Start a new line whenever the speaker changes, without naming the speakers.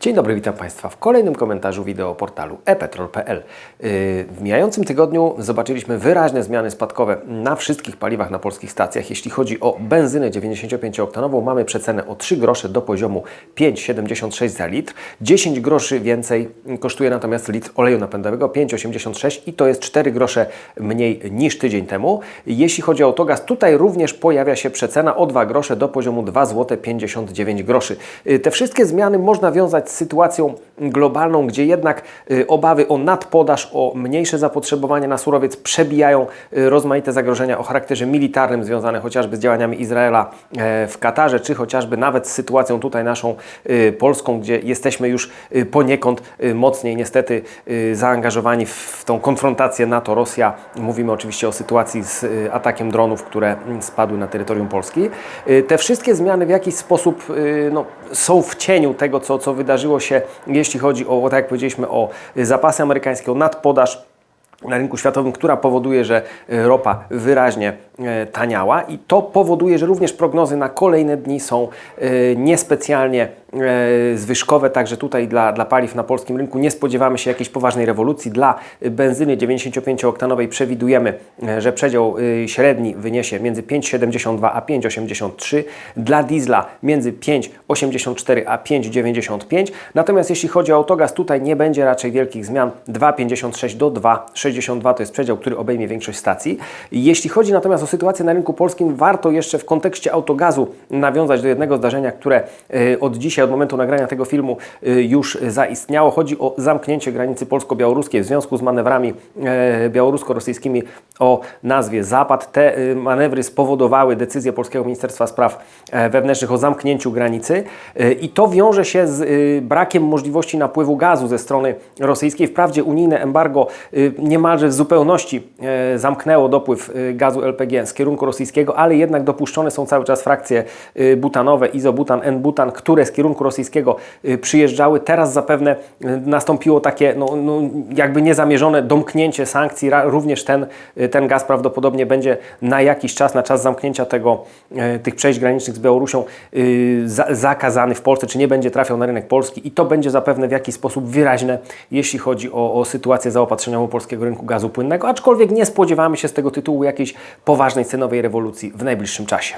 Dzień dobry, witam Państwa w kolejnym komentarzu wideo portalu epetrol.pl. Yy, W mijającym tygodniu zobaczyliśmy wyraźne zmiany spadkowe na wszystkich paliwach na polskich stacjach. Jeśli chodzi o benzynę 95-oktanową, mamy przecenę o 3 grosze do poziomu 5,76 za litr. 10 groszy więcej kosztuje natomiast litr oleju napędowego 5,86 i to jest 4 grosze mniej niż tydzień temu. Jeśli chodzi o autogaz, tutaj również pojawia się przecena o 2 grosze do poziomu 2 zł 59 groszy. Yy, Te wszystkie zmiany można wiązać z sytuacją globalną, gdzie jednak y, obawy o nadpodaż, o mniejsze zapotrzebowanie na surowiec przebijają y, rozmaite zagrożenia o charakterze militarnym związane chociażby z działaniami Izraela e, w Katarze, czy chociażby nawet z sytuacją tutaj naszą y, polską, gdzie jesteśmy już poniekąd mocniej niestety zaangażowani w, tą konfrontację NATO-Rosja. Mówimy oczywiście o sytuacji z atakiem dronów, które mm, spadły na terytorium Polski. Te wszystkie zmiany w jakiś sposób no, są w cieniu tego, co, co wydarzyło się, jeśli chodzi o, tak jak powiedzieliśmy, o zapasy amerykańskie, o nadpodaż na rynku światowym, która powoduje, że y, ropa wyraźnie e, taniała i to powoduje, że również prognozy na kolejne dni są e, niespecjalnie e, zwyżkowe, także tutaj dla, dla paliw na polskim rynku nie spodziewamy się jakiejś poważnej rewolucji. Dla benzyny 95-oktanowej przewidujemy, e, że przedział e, średni wyniesie między 5,72 a 5,83, dla diesla między 5,84 a 5,95, natomiast jeśli chodzi o autogaz, tutaj nie będzie raczej wielkich zmian, 2,56 do 2,62 to jest przedział, który obejmie większość stacji. Jeśli chodzi natomiast o sytuację na rynku polskim, warto jeszcze w kontekście autogazu nawiązać do jednego zdarzenia, które e, od dzisiaj, od momentu nagrania tego filmu e, już zaistniało. Chodzi o zamknięcie granicy polsko-białoruskiej w związku z manewrami e, białorusko-rosyjskimi o nazwie Zapad. Te manewry spowodowały decyzję Polskiego Ministerstwa Spraw e, Wewnętrznych o zamknięciu granicy i to wiąże się z brakiem możliwości napływu gazu ze strony rosyjskiej. Wprawdzie unijne embargo niemalże w zupełności e, zamknęło dopływ gazu LPG z kierunku rosyjskiego, ale jednak dopuszczone są cały czas frakcje e, butanowe, izobutan, N-butan, które z kierunku rosyjskiego e, przyjeżdżały. Teraz zapewne e, nastąpiło takie no, no, jakby niezamierzone domknięcie sankcji. Również ten, ten gaz prawdopodobnie będzie na jakiś czas, na czas zamknięcia tego, tych przejść granicznych z Białorusią za, zakazany w Polsce, czy nie będzie trafiał na rynek polski i to będzie zapewne w jakiś sposób wyraźne, jeśli chodzi o, o sytuację zaopatrzeniową polskiego rynku gazu płynnego, aczkolwiek nie spodziewamy się z tego tytułu jakiejś poważnej cenowej rewolucji w najbliższym czasie.